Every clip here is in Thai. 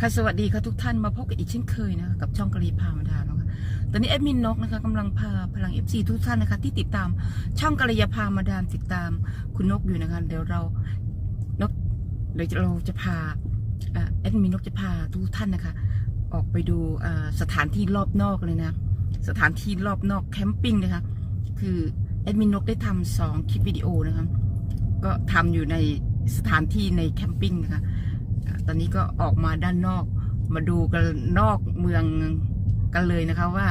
ค่ะสวัสดีค่ะทุกท่านมาพบกันอีกเช่นเคยนะคะกับช่องกะลีพามาดาแล้วค่ะตอนนี้แอดมินนกนะคะกำลังพาพลัง FC ทุกท่านนะคะ ที่ติดตามช่องกะลีพามาดามติดตามคุณนกอยู่นะคะเดี๋ยวเรานกเดี๋ยวเราจะพาแอดมินนกจะพาทุกท่านนะคะ ออกไปดูสถานที่รอบนอกเลยนะ สถานที่รอบนอกแคมปิ้งนะคะคือแอดมินนกได้ทำสองคลิปวิดีโอนะคะก็ทำอยู่ในสถานที่ในแคมปิ้งนะคะ ตอนนี้ก็ออกมาด้านนอก มาดูกันนอกเมืองกันเลยนะคะว่า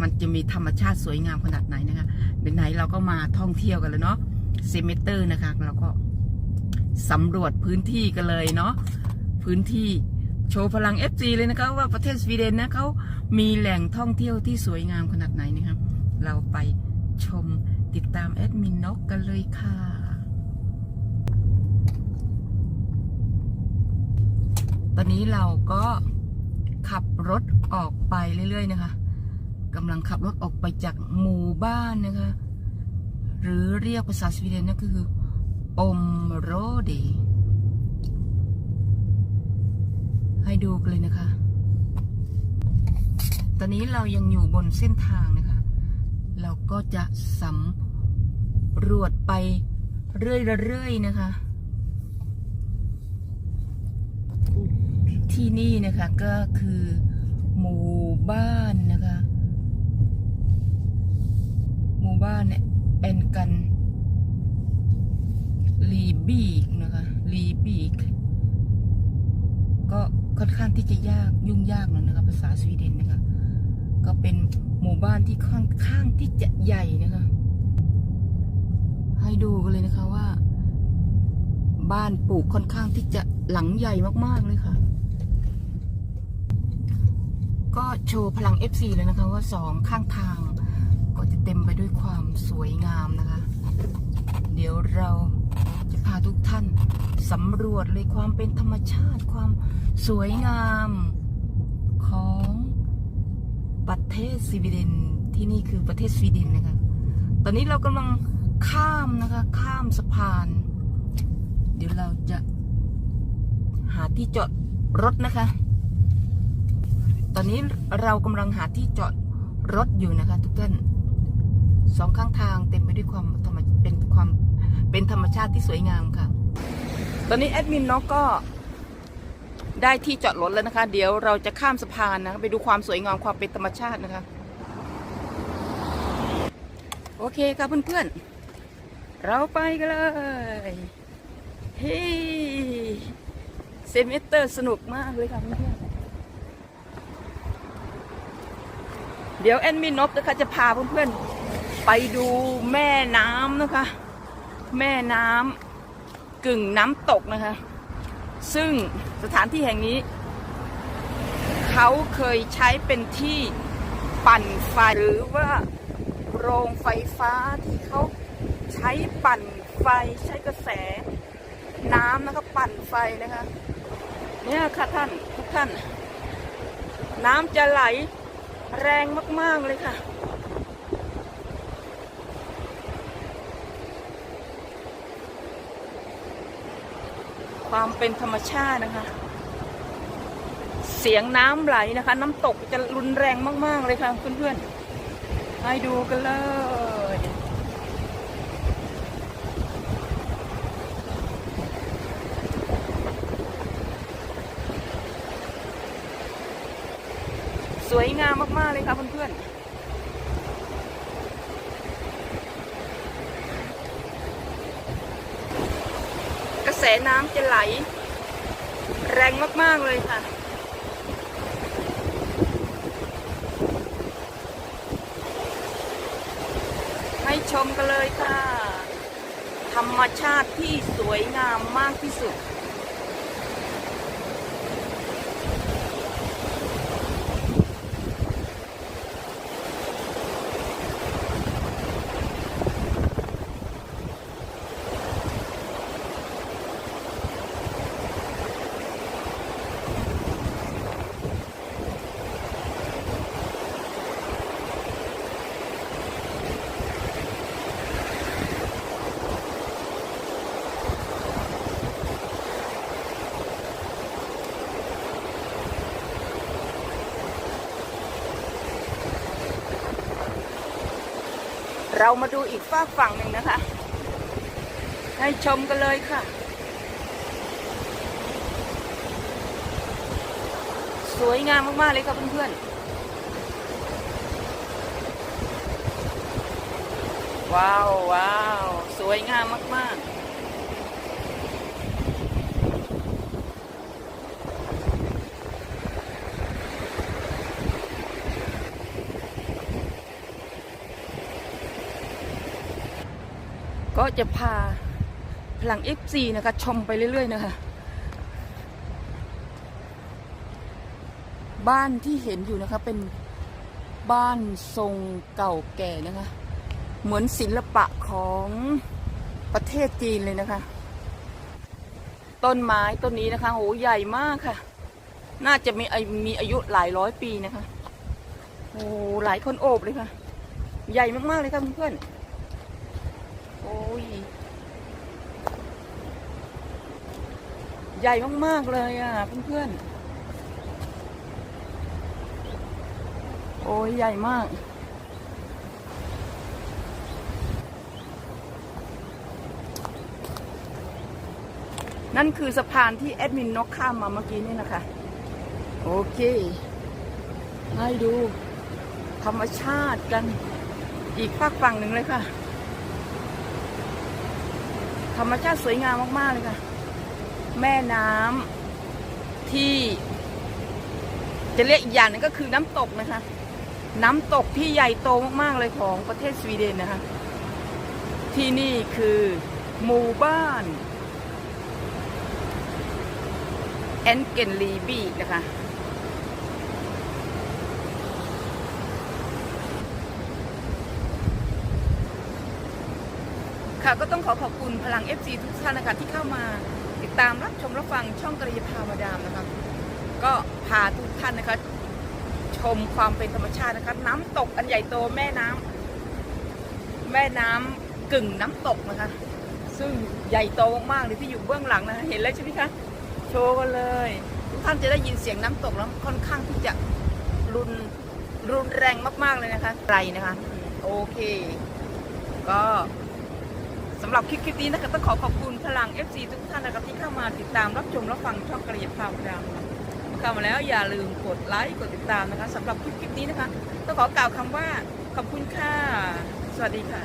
มันจะมีธรรมชาติสวยงามขนาดไหนนะคะไหนๆเราก็มาท่องเที่ยวกันแล้วเนาะเซมิเตอร์นะคะเราก็สำรวจพื้นที่กันเลยเนาะพื้นที่โชว์พลัง FG เลยนะคะว่าประเทศสวีเดนนะเขามีแหล่งท่องเที่ยวที่สวยงามขนาดไหนนะครับ เราไปชมติดตามแอดมินนกกันเลยค่ะ ต อนนี้เราก็ขับรถออกไปเรื่อย ๆ นะคะกำลังขับรถออกไปจากหมู่บ้านนะคะ หรือเรียกภาษาสวีเดนนั่นก็คืออมโรเดให้ดูกันเลยนะคะ ตอนนี้เรายังอยู่บนเส้นทางนะคะ เราก็จะสำรวจไปเรื่อยๆนะคะ ที่นี่นะคะก็คือหมู่บ้านนะคะ หมู่บ้านเนี่ยเอ็นกันลีบีกนะคะลีบีกก็ค่อนข้างที่จะยากยุ่งยากหน่อยนะคะภาษาสวีเดนนะคะ ก็เป็นหมู่บ้านที่ค่อนข้างที่จะใหญ่นะคะ ให้ดูกันเลยนะคะว่า บ้านปลูกค่อนข้างที่จะหลังใหญ่มากๆเลยค่ะ ก็โชว์พลัง FC เลยนะคะว่าสองข้างทาง ก็จะเต็มไปด้วยความสวยงามนะคะ เดี๋ยวเราจะพาทุกท่านสำรวจเลยความเป็นธรรมชาติความสวยงามของประเทศสวีเดนที่นี่คือประเทศสวีเดนนะคะ ตอนนี้เรากำลังข้ามนะคะ ข้ามสะพาน เดี๋ยวเราจะหาที่จอดรถนะคะ อนนี้เรากำลังหาที่จอดรถอยู่นะคะ ทุกท่านสองข้างทางเต็มไปด้วยความธรรมเป็นความเป็นธรรมชาติที่สวยงามค่ะ ตอนนี้แอดมินเนาะก็ได้ที่จอดรถแล้วนะคะ เดี๋ยวเราจะข้ามสะพานนะคะไปดูความสวยงามความเป็นธรรมชาตินะคะ โอเคค่ะเพื่อนๆ เราไปกันเลยเฮ้เซมิเตอร์สนุกมากเลยค่ะเพื่อนๆ เดี๋ยวแอนมินนบนะคะจะพาเพื่อนๆ ไปดูแม่น้ำนะคะ แม่น้ำกึ่งน้ำตกนะคะ ซึ่งสถานที่แห่งนี้ เขาเคยใช้เป็นที่ปั่นไฟหรือว่าโรงไฟฟ้าที่เขาใช้ปั่นไฟใช้กระแส น้ำนะคะปั่นไฟนะคะ เนี่ยค่ะท่านทุกท่าน น้ำจะไหล แรงมาก ๆ เลยค่ะ ความเป็นธรรมชาตินะคะ เสียงน้ำไหลนะคะ น้ำตกจะรุนแรงมาก ๆ เลยค่ะเพื่อนๆ ให้ดูกันเลย สวยงามมากๆเลยค่ะเพื่อนๆกระแสน้ำจะไหล แรงมาก ๆ เลยค่ะ ให้ชมกันเลยค่ะ ธรรมชาติที่สวยงามมากที่สุด เรามาดูอีกฝากฝั่งหนึ่งนะคะ ให้ชมกันเลยค่ะ สวยงามมากๆเลยค่ะเพื่อนๆ ว้าวว้าวสวยงามมากๆ ก็จะพาพลัง F4 นะคะชมไปเรื่อย ๆ นะคะ บ้านที่เห็นอยู่นะคะเป็นบ้านทรงเก่าแก่นะคะ เหมือนศิลปะของประเทศจีนเลยนะคะ ต้นไม้ต้นนี้นะคะโหใหญ่มากค่ะ น่าจะมีอายุมีอายุหลายร้อยปีนะคะโอ้หลายคนโอบเลยค่ะ ใหญ่มากๆเลยค่ะเพื่อนๆ โอ้ย ใหญ่มาก ๆ เลยอะเพื่อนๆ โอ้ยใหญ่มาก นั่นคือสะพานที่แอดมินนกข้ามมาเมื่อกี้นี่นะคะ โอเค ให้ดูธรรมชาติกันอีกฝากฝั่งหนึ่งเลยค่ะ ธรรมชาติสวยงามมาก ๆ เลยค่ะ แม่น้ำที่ จะเรียกอีกอย่างหนึงก็คือน้ำตกนะคะ น้ำตกที่ใหญ่โตมากๆเลยของประเทศสวีเดนนะคะ ที่นี่คือหมู่บ้านแอนเกนลีบีนะคะค่ะก็ต้องขอขอบคุณพลัง FC ทุกท่านนะคะที่เข้ามา ติดตามรับชมรับฟังช่องกระยาพามาดามนะคะก็พาทุกท่านนะคะ ชมความเป็นธรรมชาตินะคะ น้ำตกอันใหญ่โตแม่น้ำแม่น้ำกึ่งน้ำตกนะคะ ซึ่งใหญ่โตมากๆเลยที่อยู่เบื้องหลังนะคะเห็นแล้วใช่ไหมคะโชว์กันเลยทุกท่านจะได้ยินเสียงน้ำตกแล้วค่อนข้างที่จะรุนรุนแรงมากๆเลยนะคะไกลนะคะ โอเค ก็ สำหรับคลิปคลิปนี้นะคะต้องขอขอบคุณพลัง FC ทุกท่านนะคะที่เข้ามาติดตามรับชมรับฟังช่องกระเหยียบพาวดามนะคะเข้ามาแล้วอย่าลืมกดไลค์กดติดตามนะคะสำหรับคลิปคลิปนี้นะคะต้องขอกล่าวคำว่าขอบคุณค่ะ สวัสดีค่ะ